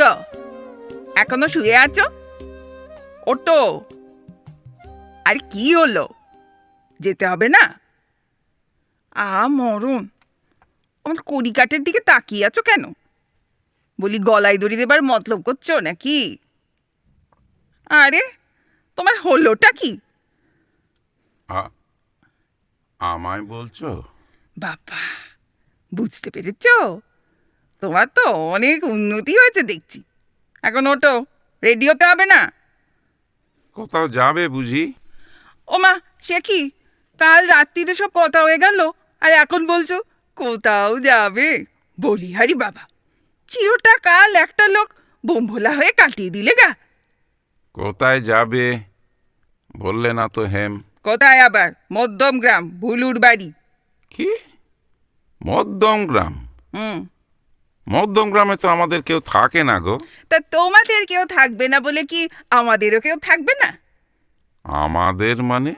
গো এখনও শুয়ে আছো? ওটো আর কি হলো? যেতে হবে না? আ মরণ। আমার কড়িকাটের দিকে তাকিয়ে আছো কেন? বলি গলায় দড়ি দেবার মতলব করছ নাকি? আরে তোমার হলোটা কি? আমায় বলছো? বাবা বুঝতে পেরেছ? তোমার তো অনেক উন্নতি হয়েছে দেখছি। এখন ওটো রেডিওতে হবে না? কোথাও যাবে বুঝি? ও মা সে কি? কাল রাত্রিরে সব কথা হয়ে গেল আর এখন বলছো কোথাও যাবে? বলি হারি বাবা চিরটা কাল একটা লোক বোমভোলা হয়ে কাটিয়ে দিলে গা। কোথায় যাবে? বললে না তো হেম। কোথায় আবার? মধ্যম গ্রাম ভুলুর বাড়ি। কি? মধ্যম গ্রাম? হুম। মধ্যম গ্রামে তো আমাদের কেউ থাকে না গো। তা তোমাদের কেউ থাকবে না বলে কি আমাদেরও কেউ থাকবে না? আমাদের মানে?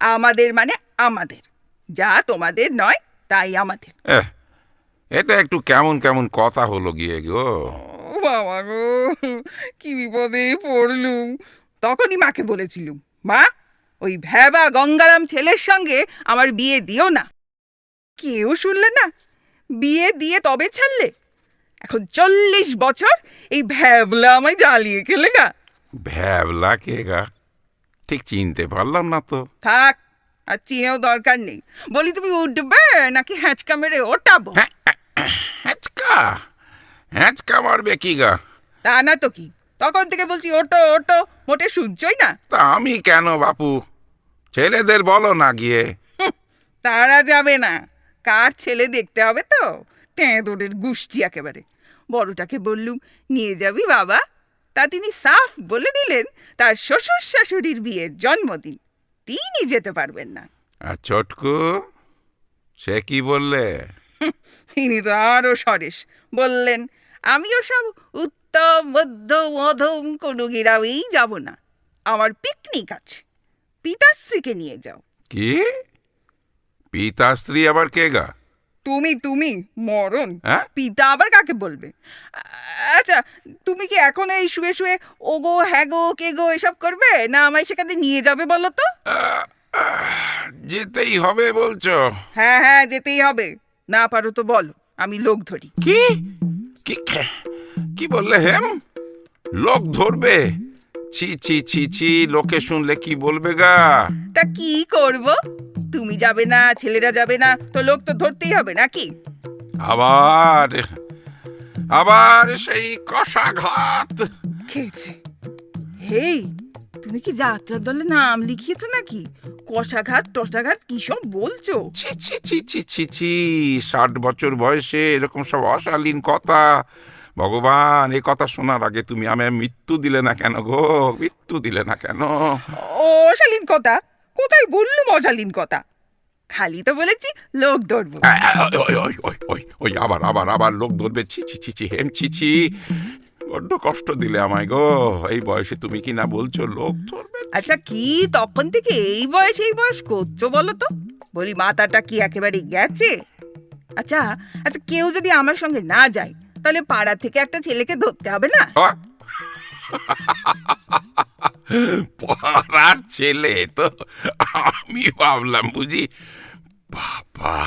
আমাদের মানে আমাদের। যা তোমাদের নয় তাই আমাদের। এহ এটা একটু কেমন কেমন কথা হলো গিয়ে গো। ও বাবা গো কি বিপদে পড়লুম। তখনই মাকে বলেছিলুম মা ওই ভ্যাবা গঙ্গারাম ছেলের সঙ্গে আমার বিয়ে দিও না। কেউ শুনলে না বিয়ে দিয়ে তবে ছাড়লে? এখন চল্লিশ বছর এই ভ্যাবলা আমায় জ্বালিয়ে খেলে গা। ভ্যাবলা কে গা? ঠিক চিনতে পারলাম না তো। থাক আর চিনেও দরকার নেই। বলি তুমি উঠবে নাকি হ্যাঁচকা মেরে ওঠাবো হ্যাঁচকা? হ্যাঁচকা মারবে কি গা? তা না তো কি? তখন থেকে বলছি ওটো ওটো মোটে শুনছই না। তা আমি কেন বাপু? ছেলেদের বলো না গিয়ে। তারা যাবে না। কার ছেলে দেখতে হবে তো? তেঁদোরের গুষ্টি একেবারে। বড়টাকে বললুম নিয়ে যাবি বাবা? তা তিনি সাফ বলে দিলেন তার শ্বশুর শাশুড়ির বিয়ের জন্মদিন। তিনি যেতে পারবেন না। আর ছোটকু সে কি বললে? তিনি তো আরও সরেশ। বললেন আমিও সব উত্তম মধ্য মধম কোনো গিরামেই যাব না। আমার পিকনিক আছে। পিতাশ্রীকে নিয়ে যাও। কি? পিতাশ্রী আবার কে গা? তুমি তুমি মরণ। হ্যাঁ? পিতা আবার কাকে বলবে? আচ্ছা তুমি কি এখন এই শুয়ে শুয়ে ওগো হ্যাগো কে গো এসব করবে? না আমায় সেখানে নিয়ে যাবে বলো তো? যেতেই হবে বলছো। হ্যাঁ হ্যাঁ যেতেই হবে। না পারো তো বলো আমি লোক ধরি। কি? কি কি বললে হেম? লোক ধরবে? ছি ছি ছি ছি লোকে শুনলে কি বলবে গা? তা কি করব? তুমি যাবে না ছেলেরা যাবে না তো লোক তো ধরতেই হবে নাকি? আবার আবার সেই কষাঘাত। খেয়েছে। হেই তুমি কি যাত্রার দলে নাম লিখিয়েছো নাকি? কষাঘাত টসাঘাত কি সব বলছো? ছি ছি ছি ছি ছি ছি ষাট বছর বয়সে এরকম সব অশালীন কথা। ভগবান এই কথা শোনার আগে তুমি আমায় মৃত্যু দিলে না কেন গো? মৃত্যু দিলে না কেন? ও শালীন কথা। কোথায় বললুম অশালীন কথা? খালি তো বলেছি লোক ধরবো। আ, আ, ওই, আবার আবার আবার লোক ধরবে। ছি ছি ছি ছি হেম ছি ছি। বড্ড কষ্ট দিলে আমায় গো। এই বয়সে তুমি কি না বলছো লোক ধরবে? আচ্ছা কি তখন থেকে এই বয়স এই বয়স? করছ বলো তো। বলি মাথাটা কি একেবারে গেছে? আচ্ছা আচ্ছা কেউ যদি আমার সঙ্গে না যায় তাহলে পাড়া থেকে একটা ছেলেকে ধরতে হবে না? আ? পড়ার ছেলে তো আমি ভাবলাম, বুঝি? বাবা,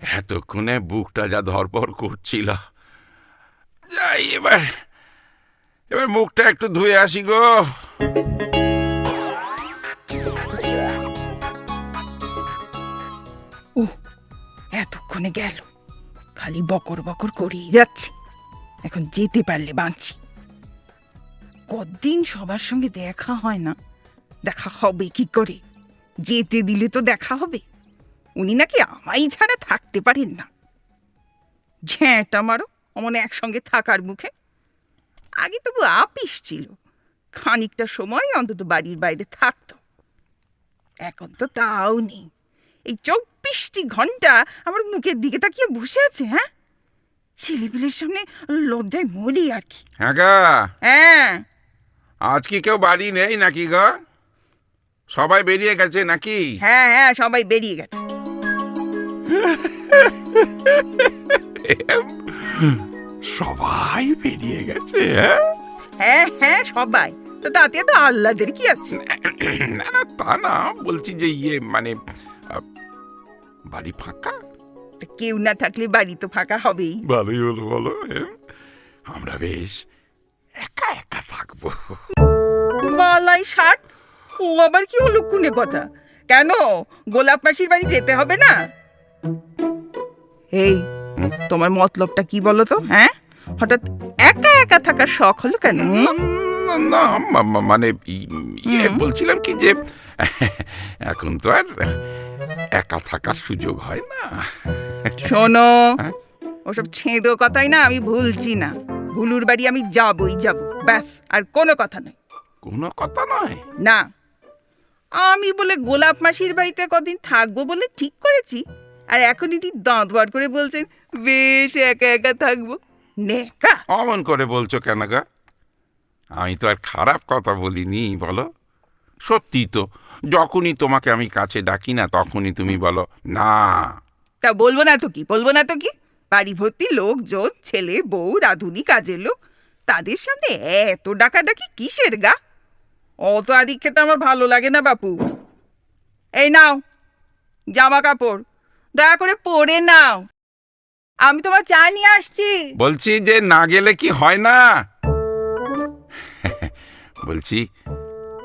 এতক্ষণে বুকটা যা ধরপর করছিল। যাই, এবার এবার মুখটা একটু ধুয়ে আসি গো। ও, এতক্ষণে গেল। খালি বকর বকর করেই যাচ্ছে। এখন যেতে পারলে বাঁচি। কদিন সবার সঙ্গে দেখা হয় না। দেখা হবে কি করে? যেতে দিলে তো দেখা হবে। উনি নাকি আমাই ছাড়া থাকতে পারেন না। ঝ্যাঁটা মারো অমন একসঙ্গে থাকার মুখে। আগে তবু আপিস ছিল। খানিকটা সময় অন্তত বাড়ির বাইরে থাকতো। এখন তো তাও নেই। এই চব্বিশটি ঘণ্টা আমার মুখের দিকে তাকিয়ে বসে আছে হ্যাঁ? ছেলেপিলের সামনে লজ্জায় মরি আর কি। হ্যাঁ হ্যাঁ। আজ কি কেউ বাড়ি নেই নাকি গা? সবাই বেরিয়ে গেছে নাকি? হ্যাঁ হ্যাঁ সবাই বেরিয়ে গেছে। সবাই বেরিয়ে গেছে হ্যাঁ? হ্যাঁ হ্যাঁ সবাই। তো তাতে তো আল্লাদের কি আছে? না না তা না বলছি যে ইয়ে মানে বাড়ি ফাঁকা? কেউ না থাকলে বাড়ি তো ফাঁকা হবেই। ভালোই হলো বলো। আমরা বেশ একা একা থাকব। বালাই ষাট ও আবার কি হলো কুনে কথা? কেন? গোলাপ মাসির বাড়ি যেতে হবে না? এই তোমার মতলবটা কি বলো তো হ্যাঁ? হঠাৎ একা একা থাকার শখ হলো কেন? না, মানে ইয়ে বলছিলাম কি যে এখন তো আর একা থাকার সুযোগ হয় না। শোনো হ্যাঁ? ওসব ছেঁদো কথাই না আমি ভুলছি না। ভুলুর বাড়ি আমি যাবই যাব। ব্যাস আর কোনো কথা নয়। কোনো কথা নয়? না। আমি বলে গোলাপ মাসির বাড়িতে কদিন থাকব বলে ঠিক করেছি আর এখন ইনি দাঁত বার করে বলছেন বেশ একা একা থাকব। নেকা অমন করে বলছো কেন গা? আমি তো আর খারাপ কথা বলিনি বলো। সত্যি তো যখনই তোমাকে আমি কাছে ডাকি না তখনই তুমি বলো না। তা বলব না তো কি? বলব না তো কি? বাড়ি ভর্তি লোকজন ছেলে বউ রাধুনি কাজের লোক তাদের সামনে এত ডাকাডাকি কিসের গা? অত আদিক খেতে আমার ভালো লাগে না বাপু। এই নাও জামা কাপড় দয়া করে পরে নাও। আমি তোমার চা নিয়ে আসছি। বলছি যে না গেলে কি হয় না? বলছি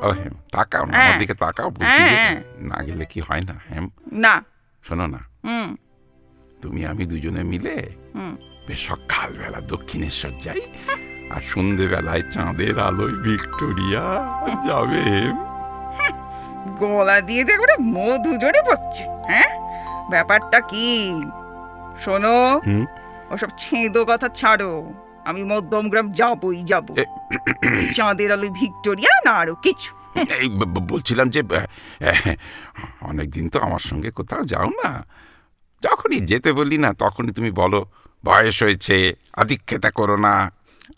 ও হেম তাকাও না আমার হ্যাঁ। দিকে তাকাও বলছি যে হ্যাঁ। না গেলে কি হয় না হেম? না। শোনো না। হুম। তুমি আমি দুজনে মিলে হুম। বেশ সকালবেলা দক্ষিণেশ্বর যাই। আর সন্ধেবেলায় চাঁদের আলোয় ভিক্টোরিয়া যাবে। গলা দিয়ে করে মধু জড়ে পড়ছে হ্যাঁ? ব্যাপারটা কি? শোনো ওসব ছেঁদো কথা ছাড়ো। আমি মধ্যমগ্রাম যাবই যাব। চাঁদের আলোয় ভিক্টোরিয়া না আরও কিছু। বলছিলাম যে অনেক দিন তো আমার সঙ্গে কোথাও যাও না যখনই যেতে বলি না তখনই তুমি বলো বয়স হয়েছে আদিক্ষেতা করো না।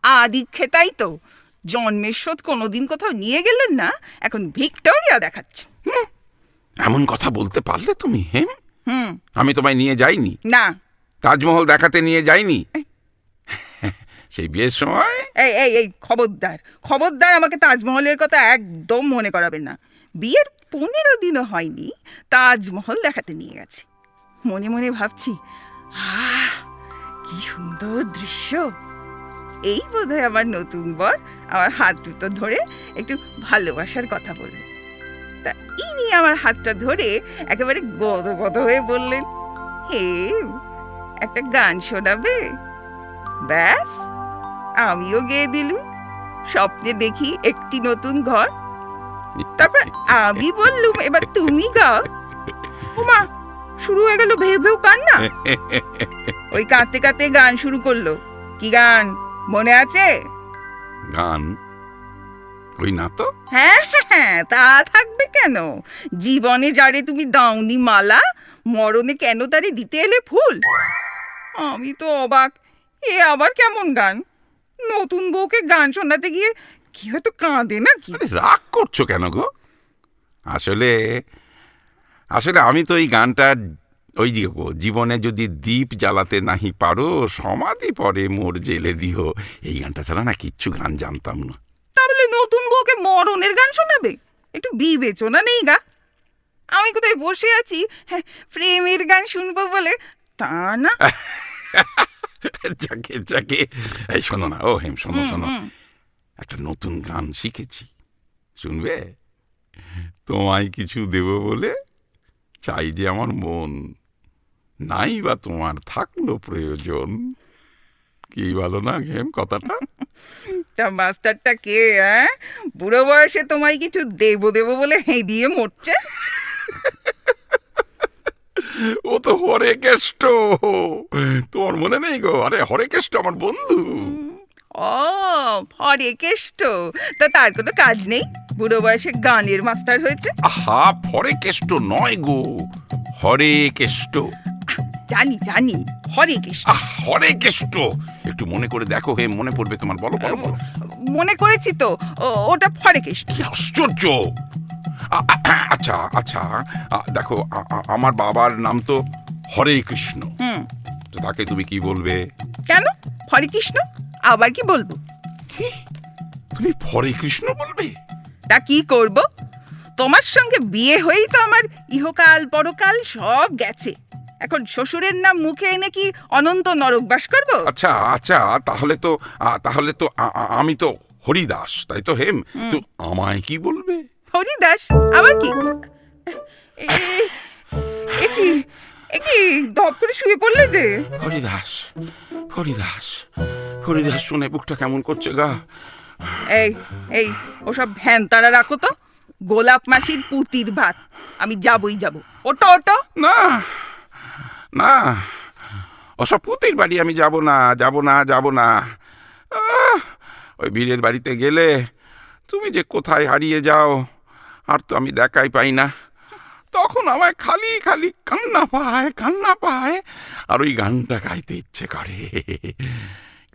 আদি খেতাই তো। জন্মের শোধ কোনোদিন কোথাও নিয়ে গেলেন না এখন ভিক্টোরিয়া দেখাচ্ছেন। এমন কথা বলতে পারলে তুমি হেম হুম। আমি তোমায় নিয়ে যাইনি। না। তাজমহল দেখাতে নিয়ে যাইনি। সেই বিয়ের সময়? এই এই এই খবরদার। খবরদার আমাকে তাজমহলের কথা একদম মনে করাবেন না। বিয়ের পনেরো দিনও হয়নি তাজমহল দেখাতে নিয়ে গেছে। মনে মনে ভাবছি, আহ, কি সুন্দর দৃশ্য। এই বোধহয় আমার নতুন বর আমার হাত দুটো ধরে একটু ভালোবাসার কথা বলবে তা ইনি আমার হাতটা ধরে একেবারে গদ গদ হয়ে বললেন, হে, একটা গান শোনাবে? ব্যাস, আমিও গেয়ে দিলুম, স্বপ্নে দেখি একটি নতুন ঘর। তারপর আমি বললুম, এবার তুমি গাও। ওমা শুরু হয়ে গেল ভেউ ভেউ কান্না ওই কাঁদতে কাঁদতে গান শুরু করল। কি গান? মনে আছে? গান? ওই না তো হ্যাঁ হ্যাঁ, হ্যাঁ তা থাকবে কেন? জীবনে যারে তুমি দাওনি মালা মরণে কেন তারে দিতে এলে ফুল? আমি তো অবাক। এ আবার কেমন গান? নতুন বউকে গান শোনাতে গিয়ে কি হয়তো কাঁদে নাকি? আরে রাগ করছ কেন গো? আসলে আসলে আমি তো এই গানটা ওই যে গো, জীবনে যদি দ্বীপ জ্বালাতে নাহি পারো সমাধি পরে মোর জেলে দিও। এই গানটা ছাড়া না কিচ্ছু গান জানতাম না। তাহলে নতুন বউকে মরণের গান শোনাবে? একটু বিবেচনা নেই গা। আমি কোথায় বসে আছি? হ্যাঁ প্রেমের গান শুনব বলে। তা না। যাকে যাকে। এই শোনো না ও হেম শোনো শোনো। একটা নতুন গান শিখেছি। শুনবে? তোমায় কিছু দেব বলে চাই যে আমার মন নাই বা তোমার থাকল প্রয়োজন। কি ভালো না হেম কথাটা? তা মাস্টারটা কে হ্যাঁ বুড়ো বয়সে তোমায় কিছু দেবো দেবো বলে হেঁদিয়ে মরছে? ও তো হরে কেষ্ট তোমার মনে নেই গো? আরে হরে কেষ্ট আমার বন্ধু। ও হরে কেষ্ট। তা তার কোনো কাজ নেই? বুড়ো বয়সে গানের মাস্টার হয়েছে? আহা হরে কেষ্ট নয় গো। হরে কেষ্ট। জানি জানি হরে কেষ্ট। হরে কেষ্ট। একটু মনে করে দেখো হে মনে পড়বে তোমার। বলো বলো বলো। মনে করেছি তো ওটা হরে কেষ্ট। আশ্চর্য! আ- আচ্ছা আচ্ছা দেখো আমার বাবার নাম তো হরে কৃষ্ণ। হুম। তো তাকে তুমি কি বলবে? কেন? হরে কৃষ্ণ? আবার কি বলব? তুমি হরে কৃষ্ণ বলবে? তা কি করব? তোমার সঙ্গে বিয়ে হয়েই তো আমার ইহকাল পরকাল সব গেছে। এখন শ্বশুরের নাম মুখে এনে কি অনন্ত নরক বাস করব? আচ্ছা আচ্ছা তাহলে তো তাহলে তো আমি তো হরিদাস তাই তো হেম? তো আমায় কি বলবে? হরিদাস? আবার কি? কি দপ করে শুয়ে পড়লে যে? হরিদাস হরিদাস হরিদাস শুনে বুকটা কেমন করছে গা? এই এই ওসব ভ্যান তারা রাখো তো। গোলাপ মাসির পুতির ভাত। আমি যাবই যাব। ওটা ওটা না না ওসব পুতির বাড়ি আমি যাব না যাব না যাব না। ওই বীরের বাড়িতে গেলে তুমি যে কোথায় হারিয়ে যাও আর তো আমি দেখাই পাই না। তখন আমায় খালি খালি কান্না পায় কান্না পায় আর ওই গানটা গাইতে ইচ্ছে করে।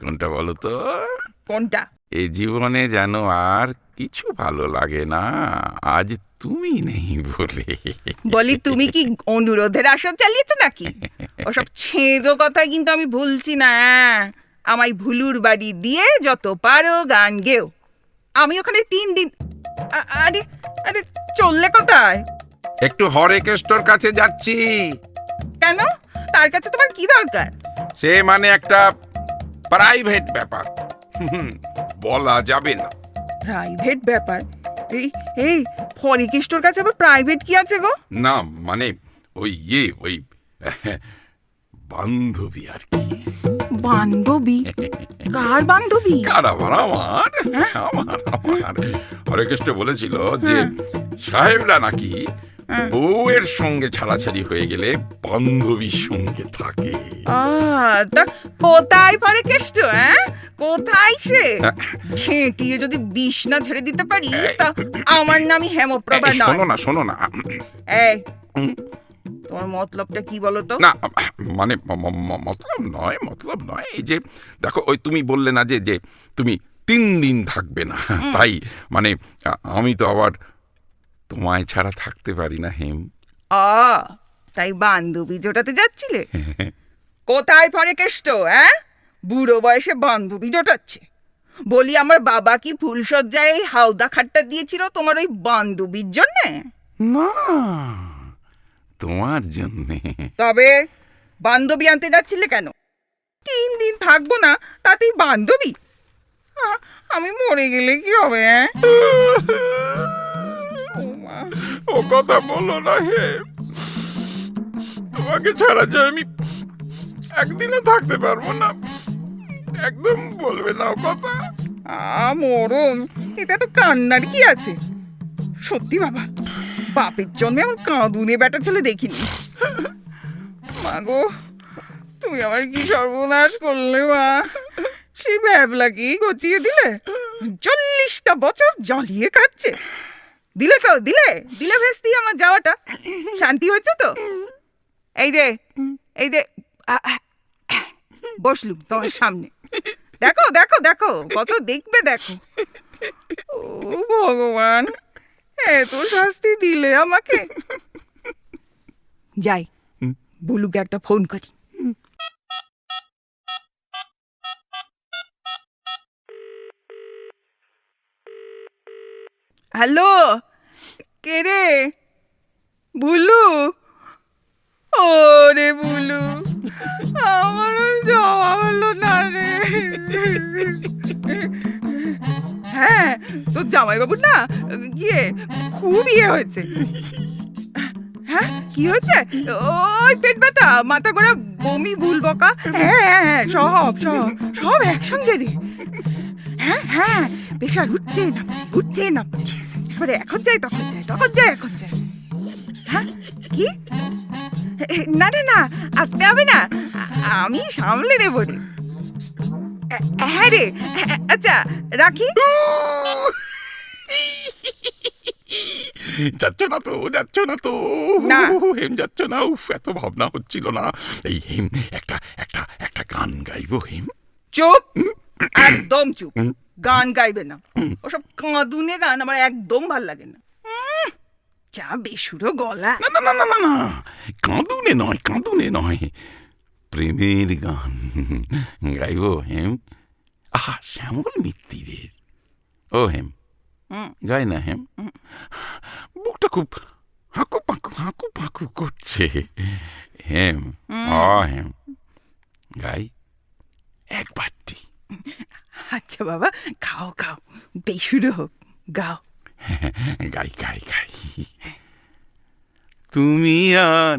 কোনটা বলো তো? কোনটা? এই জীবনে যেন আর কিছু ভালো লাগে না আজ তুমি নেই বলে। বলি তুমি কি অনুরোধের আসর চালিয়েছো নাকি? ওসব ছেঁদো কথা কিন্তু আমি ভুলছি না। আমায় ভুলুর বাড়ি দিয়ে যত পারো গান গেও। আমি ওখানে তিন দিন আরে আরে চললে কোথায়? একটু হরে কেষ্টর কাছে যাচ্ছি। কেন? তার কাছে তোমার কি দরকার? সে মানে একটা প্রাইভেট ব্যাপার। হুম, বলা যাবে না। প্রাইভেট ব্যাপার? এই এই ফরিকেষ্টর কাছে আবার প্রাইভেট কি আছে গো? না মানে ওই ইয়ে ওই বান্ধবী আর কি। বান্ধবী? কার বান্ধবী? কার আবার আমার? আমার আমার। হরে কৃষ্ণ বলেছিল যে সাহেবরা নাকি হ্যাঁ। বউয়ের সঙ্গে ছাড়াছাড়ি হয়ে গেলে বান্ধবীর সঙ্গে থাকে। আহ, তা কোথায় ফরিকেষ্ট হ্যাঁ কোথায় সে? ঝেঁটিয়ে যদি বিষ না ঝেড়ে দিতে পারি তা আমার নামই হেমপ্রভা এই, নয়। শোনো না শোনো না। এই হুম। তোমার মতলবটা কি বলো তো না মানে ম- ম- ম- মতলব নয় মতলব নয় এই যে দেখো ওই তুমি বললে না যে যে তুমি তিন দিন থাকবে না তাই মানে আ- আমি তো আবার তোমায় ছাড়া থাকতে পারি না হেম। আ তাই বান্ধবী জোটাতে যাচ্ছিলে? কোথায় পরে কেষ্ট হ্যাঁ বুড়ো বয়সে বান্ধবী জোটাচ্ছে। বলি আমার বাবা কি ফুলসজ্জায় এই হাওদা খাটটা দিয়েছিল তোমার ওই বান্ধবীর জন্যে? না তোমার জন্যে। তবে বান্ধবী আনতে যাচ্ছিলে কেন? তিন দিন থাকব না তাতেই বান্ধবী। আমি মরে গেলে কি হবে হ্যাঁ ও কথা বলো না হে। তোমাকে ছাড়া যে আমি একদিনও থাকতে পারব না। একদম বলবে না কথা। আ, মরণ এটা তো কান্নার কি আছে? সত্যি বাবা, বাপের জন্মে এমন কাঁদুনে বেটা ছেলে দেখিনি। মা গো, তুমি আমার কি সর্বনাশ করলে মা? সেই ভ্যাবলাকে গচিয়ে দিলে। চল্লিশটা বছর জ্বালিয়ে খাচ্ছে দিলে তো দিলে দিলে ভেস্তি আমার যাওয়াটা। শান্তি হয়েছে তো? এই যে এই যে বসলুম তোমার সামনে। দেখো দেখো দেখো কত দেখবে দেখো। ও ভগবান এত শাস্তি দিলে আমাকে। যাই বুলুকে একটা ফোন করি। হ্যালো? কে রে? বুলু? ও রে বুলু, আমার যাওয়া হলো না রে। হ্যাঁ তোর জামাইবাবু না ইয়ে খুব ইয়ে হয়েছে। হ্যাঁ কি হয়েছে? ওই পেট ব্যথা, মাথা ঘোরা বমি, ভুল বকা। হ্যাঁ হ্যাঁ হ্যাঁ সব সব সব একসঙ্গে রে। হ্যাঁ হ্যাঁ প্রেশার উঠছে নামছে উঠছে নামছে। এবারে এখন যাই তখন যাই তখন যাই এখন যাই। হ্যাঁ? কি? না না না আসতে হবে না। আমি সামলে নেব রে। হ্যাঁ রে আচ্ছা রাখি? যাচ্ছ না তো যাচ্ছ না তো। হেম যাচ্ছ না। উফ এত ভাবনা হচ্ছিল না। এই হেম একটা একটা একটা গান গাইবো হেম। চুপ! একদম চুপ। গান গাইবে না। ওসব কাঁদুনে গান আমার একদম ভালো লাগে না। যা বেসুরো গলা। না না না না না কাঁদুনে নয় কাঁদুনে নয়। প্রেমের গান গাইব হেম। আহা শ্যামল মিত্তিরের ও হেম। হুম। গাই না হেম। বুকটা খুব হাঁকু পাঁকু হাঁকু পাঁকু করছে। হেম অ হেম। গাই একবারটি। আচ্ছা বাবা খাও খাও। বেশুরো হোক। গাও। গাই গাই গাই। তুমি আর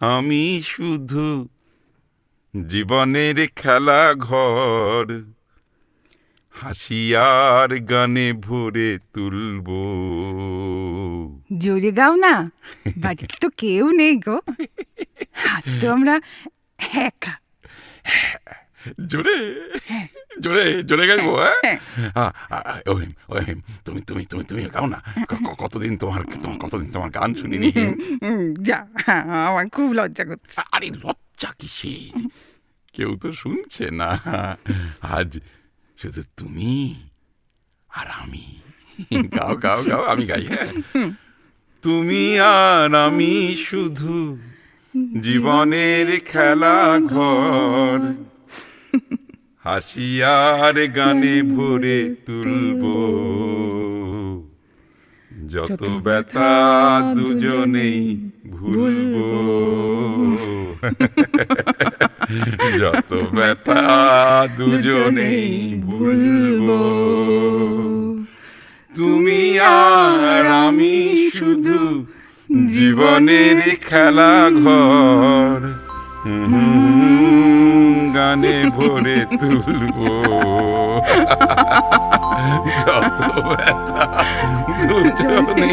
আমি শুধু জীবনের খেলা ঘর। হাসিয়ার গানে ভরে তুলব। জোরে গাও না। বাড়িতে তো কেউ নেই গো। আজ তো আমরা একা। জোরে। জোরে জোরে গাইবো হ্যাঁ? আ, আ, আ, ও হেম ও হেম তুমি তুমি তুমি তুমি গাও না। কতদিন তোমার কতদিন তোমার গান শুনিনি? যা আমার খুব লজ্জা করছে। আরে লজ্জা কিসের? কেউ তো শুনছে না। আজ শুধু তুমি আর আমি। গাও গাও গাও আমি গাই হ্যাঁ? তুমি আর আমি শুধু জীবনের খেলা ঘর। হাসিয়ার গানে ভরে তুলব। যত ব্যথা দুজনেই ভুলব। যত ব্যথা দুজনেই ভুলব। তুমি আর আমি শুধু জীবনের খেলা ঘর। গানে ভরে তুলবো যত ব্যথা দুজনে